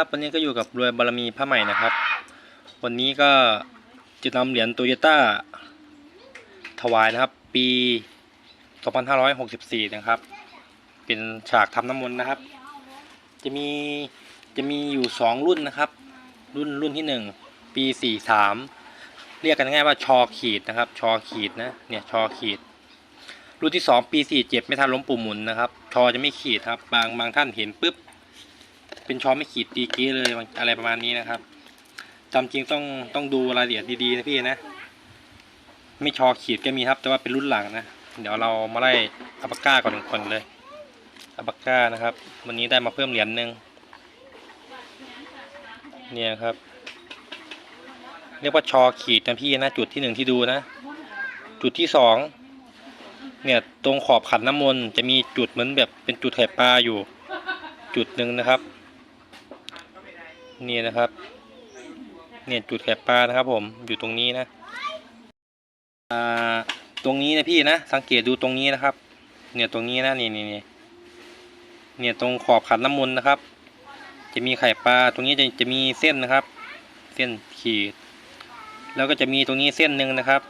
ครับวันนี้ก็อยู่กับรวยบารมีผ้าใหม่นะครับ วันนี้ก็จะนำเหรียญโตโยต้าถวายนะครับ ปี 2564 นะครับ เป็นฉากทำน้ำมนต์นะครับ จะมีจะมีอยู่สองรุ่นนะครับ รุ่นรุ่นที่หนึ่งปี 43 เรียกกันง่ายว่าชอขีดนะครับ ชอขีดนะเนี่ยชอขีด รุ่นที่สองปี 47 ไม่ทันล้มปุ่มหมุนนะครับ ชอจะไม่ขีดครับ บางบางท่านเห็นปุ๊บ เป็นช้อนไม่ขีดตีกี้เลยอะไรประมาณนี้นะครับจำจริงต้องต้องดูรายละเอียดดีๆนะพี่นะ ไม่ชอขีดก็มีครับ แต่ว่าเป็นรุ่นหลังนะ เดี๋ยวเรามาไล่อัปปาก้าก่อนหนึ่งคนเลยอัปปาก้านะครับ วันนี้ได้มาเพิ่มเหรียญหนึ่งเนี่ยครับ เรียกว่าชอขีดนะพี่นะ จุดที่หนึ่งที่ดูนะ จุดที่สองเนี่ยตรงขอบขันน้ำมนต์จะมีจุดเหมือนแบบเป็นจุดไข่ปลาอยู่ จุดหนึ่งนะครับ นี่นะครับ เนี่ยจุดแคบปลานะครับ ผมอยู่ตรงนี้นะอ่าตรงนี้นะพี่นะสังเกตดูตรงนี้นะครับ เนี่ยตรงนี้นะนี่นี่นี่เนี่ยตรงขอบขันน้ำมนต์นะครับ จะมีไข่ปลาตรงนี้จะจะมีเส้นนะครับ เส้นขีด แล้วก็จะมีตรงนี้เส้นหนึ่งนะครับ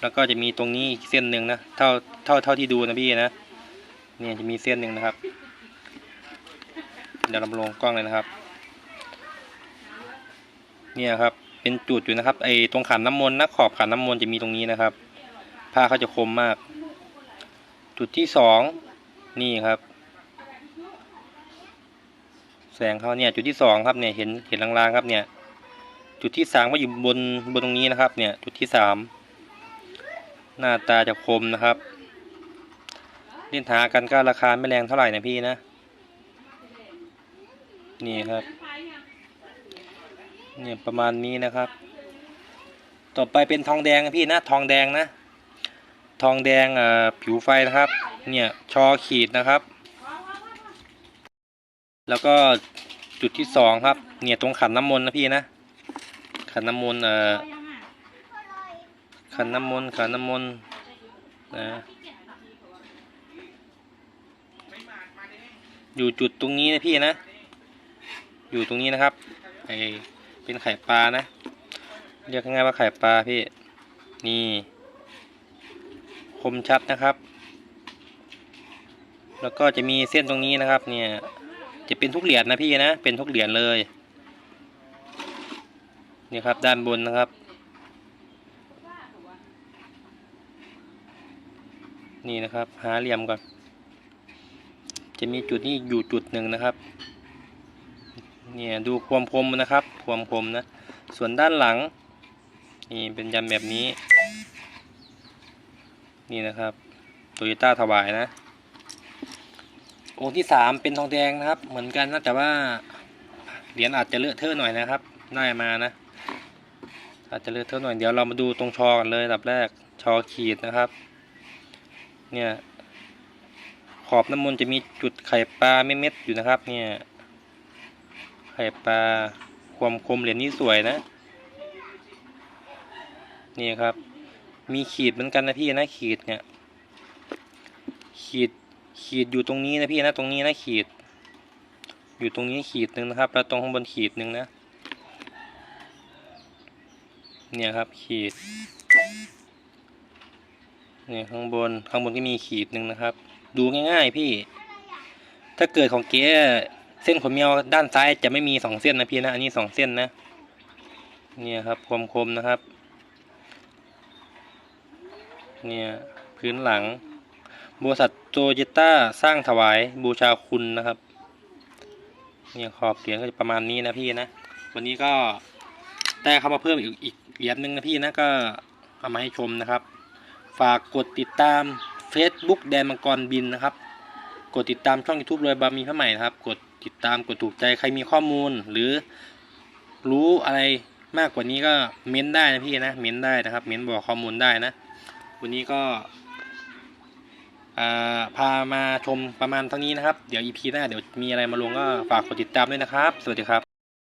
แล้วก็จะมีตรงนี้อีกเส้นหนึ่งนะเท่าเท่าเท่าที่ดูนะพี่นะเนี่ยจะมีเส้นหนึ่งนะครับ เดี๋ยวเราลงกล้องเลยนะครับ เนี่ยครับ เป็นจุดอยู่นะครับ ไอ้ตรงขันน้ำมนต์นะขอบขันน้ำมนต์จะมีตรงนี้นะครับผ้าเขาจะคมมาก จุดที่สองนี่ครับ แสงเขาเนี่ย จุดที่สองครับเนี่ยเห็นเห็นลางๆครับเนี่ย จุดที่สามก็อยู่บนบนตรงนี้นะครับ เนี่ย จุดที่สามหน้าตาจะคมนะครับเล่นหากันก็ราคาไม่แรงเท่าไหร่นะพี่นะ นี่ครับ เนี่ยประมาณนี้นะครับ ต่อไปเป็นทองแดงนะพี่นะทองแดงนะ ทองแดงอ่อผิวไฟนะครับ เนี่ยชอขีดนะครับ แล้วก็จุดที่สองครับ เนี่ยตรงขันน้ำมนต์นะพี่นะขันน้ำมนต์เอ่อขันน้ำมนต์ขันน้ำมนต์นะอยู่จุดตรงนี้นะพี่นะ อยู่ตรงนี้นะครับไอ เป็นไข่ปลานะ เรียกง่ายๆว่าไข่ปลาพี่ นี่ คมชัดนะครับ แล้วก็จะมีเส้นตรงนี้นะครับ เนี่ย จะเป็นทุกเหรียญนะพี่นะ เป็นทุกเหรียญเลย นี่ครับด้านบนนะครับ นี่นะครับ หาเหลี่ยมก่อน จะมีจุดนี้อยู่จุดหนึ่งนะครับ เนี่ยดูความคมนะครับความคมนะ ส่วนด้านหลัง นี่เป็นยำแบบนี้ นี่นะครับโตโยต้าถวายนะองค์ที่สามเป็นทองแดงนะครับ เหมือนกันนะแต่ว่าเหรียญอาจจะเลอะเทอะหน่อยนะครับ ได้มานะ อาจจะเลอะเทอะหน่อยเดี๋ยวเรามาดูตรงชอกันเลยดับแรกชอขีดนะครับ เนี่ยขอบน้ำมนต์จะมีจุดไข่ปลาเม็ดๆอยู่นะครับ เนี่ย ไข่ปลาความคมเหรียญนี้สวยนะ นี่ครับ มีขีดเหมือนกันนะพี่นะขีดเนี่ย ขีดขีดอยู่ตรงนี้นะพี่นะตรงนี้นะขีด อยู่ตรงนี้ขีดหนึ่งนะครับ แล้วตรงข้างบนขีดหนึ่งนะ เนี่ยครับขีดเนี่ยข้างบนข้างบนก็มีขีดหนึ่งนะครับ ดูง่ายๆพี่ ถ้าเกิดของเก๊ เส้นขนเมียวด้านซ้ายจะไม่มีสองเส้นนะพี่นะ อันนี้สองเส้นนะ เนี่ยครับคมคมๆนะครับ เนี่ยพื้นหลัง บริษัทโตโยต้าสร้างถวายบูชาคุณนะครับ เนี่ยขอบเหรียญก็จะประมาณนี้นะพี่นะ วันนี้ก็ได้เข้ามาเพิ่มอีกอีกเหรียญหนึ่งนะพี่นะก็เอามาให้ชมนะครับ ฝากกดติดตาม Facebook แดนมังกรบินนะครับ กดติดตามช่อง YouTube รวยบามีพระใหม่นะครับ กด ติดตามกดถูกใจใครมีข้อมูล หรือรู้อะไรมากกว่านี้ก็เม้นได้นะพี่นะเม้นได้นะครับ เม้นบอกข้อมูลได้นะ วันนี้ก็อ่าพามาชมประมาณเท่านี้นะครับ เดี๋ยวอีพีหน้าเดี๋ยวมีอะไรมาลงก็ฝากกดติดตามด้วยนะครับ สวัสดีครับ